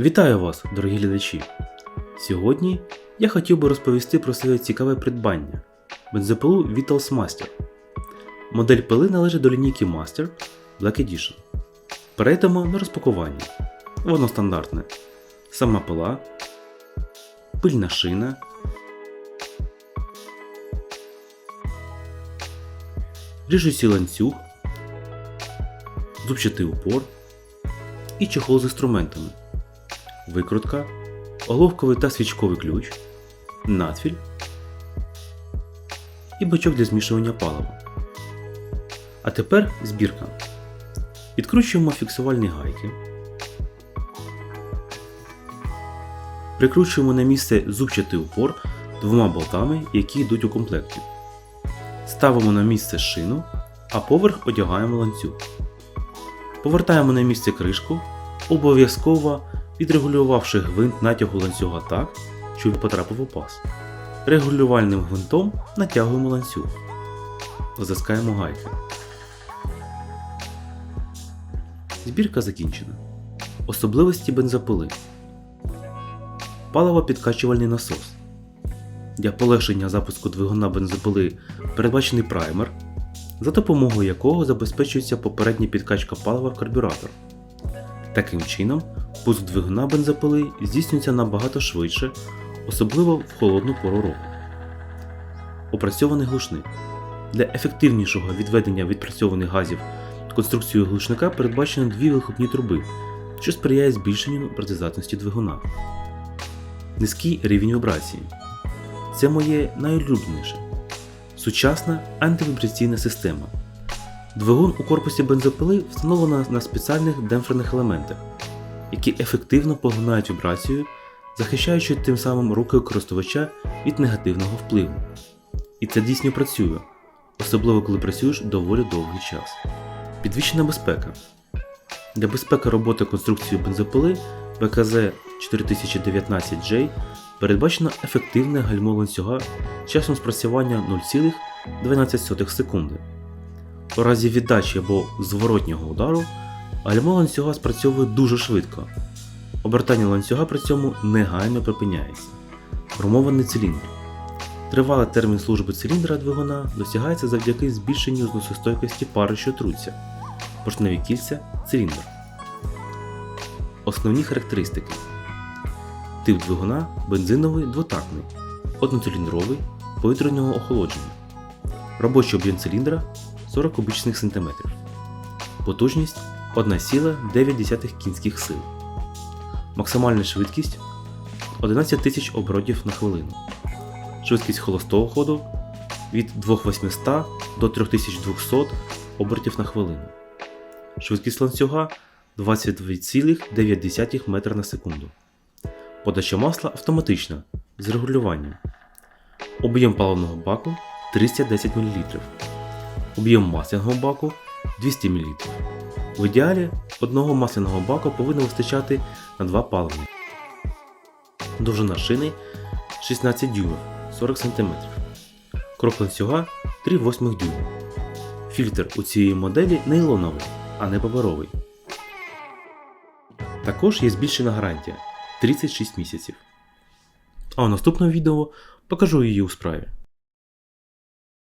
Вітаю вас, дорогі глядачі! Сьогодні я хотів би розповісти про своє цікаве придбання бензопилу Vitals Master. Модель пили належить до лінійки Master Black Edition. Перейдемо на розпакування. Воно стандартне. Сама пила, пильна шина, ріжучий ланцюг, зубчатий упор і чехол з інструментами викрутка, головковий та свічковий ключ, надфіль і бачок для змішування палива. А тепер збірка. Відкручуємо фіксувальні гайки. Прикручуємо на місце зубчатий упор двома болтами, які йдуть у комплекті. Ставимо на місце шину, а поверх одягаємо ланцюг. Повертаємо на місце кришку, обов'язково відрегулювавши гвинт натягу ланцюга так, щоб потрапив у паз. Регулювальним гвинтом натягуємо ланцюг. Затискаємо гайки. Збірка закінчена. Особливості бензопили. Паливо-підкачувальний насос. Для полегшення запуску двигуна бензопили передбачений праймер, за допомогою якого забезпечується попередня підкачка палива в карбюратор. Таким чином, пуск двигуна бензопили здійснюється набагато швидше, особливо в холодну пору року. Опрацьований глушник. Для ефективнішого відведення відпрацьованих газів конструкцією глушника передбачено дві вихлопні труби, що сприяє збільшенню працездатності двигуна. Низький рівень вібрації. Це моє найулюбленіше. Сучасна антивібраційна система. Двигун у корпусі бензопили встановлено на спеціальних демпферних елементах, які ефективно поглинають вібрацію, захищаючи тим самим руки користувача від негативного впливу. І це дійсно працює, особливо коли працюєш доволі довгий час. Підвищена безпека. Для безпеки роботи конструкції бензопили БКЗ 4019J передбачено ефективне гальмо ланцюга часом спрацювання 0,12 секунди. У разі віддачі або зворотнього удару гальмо ланцюга спрацьовує дуже швидко. Обертання ланцюга при цьому негайно припиняється. Хромований циліндр. Тривалий термін служби циліндра двигуна досягається завдяки збільшенню зносостойкості пари, що труться, поршневі кільця, циліндр. Основні характеристики. Тип двигуна бензиновий двотактний, одноциліндровий, повітряного охолодження. Робочий об'єм циліндра 40 кубічних сантиметрів. Потужність 1,9 кінських сил. Максимальна швидкість 11 тисяч оборотів на хвилину. Швидкість холостого ходу від 2800 до 3200 обертів на хвилину. Швидкість ланцюга 22,9 метра на секунду. Подача масла автоматична з регулюванням. Об'єм паливного баку 310 мл. Об'єм масляного баку 200 мл. В ідеалі одного масляного баку повинно вистачати на 2 палива. Довжина шини 16 дюймів 40 см. Крок ланцюга 3,8 дюйма. Фільтр у цієї моделі нейлоновий, а не паперовий. Також є збільшена гарантія 36 місяців. А у наступному відео покажу її у справі.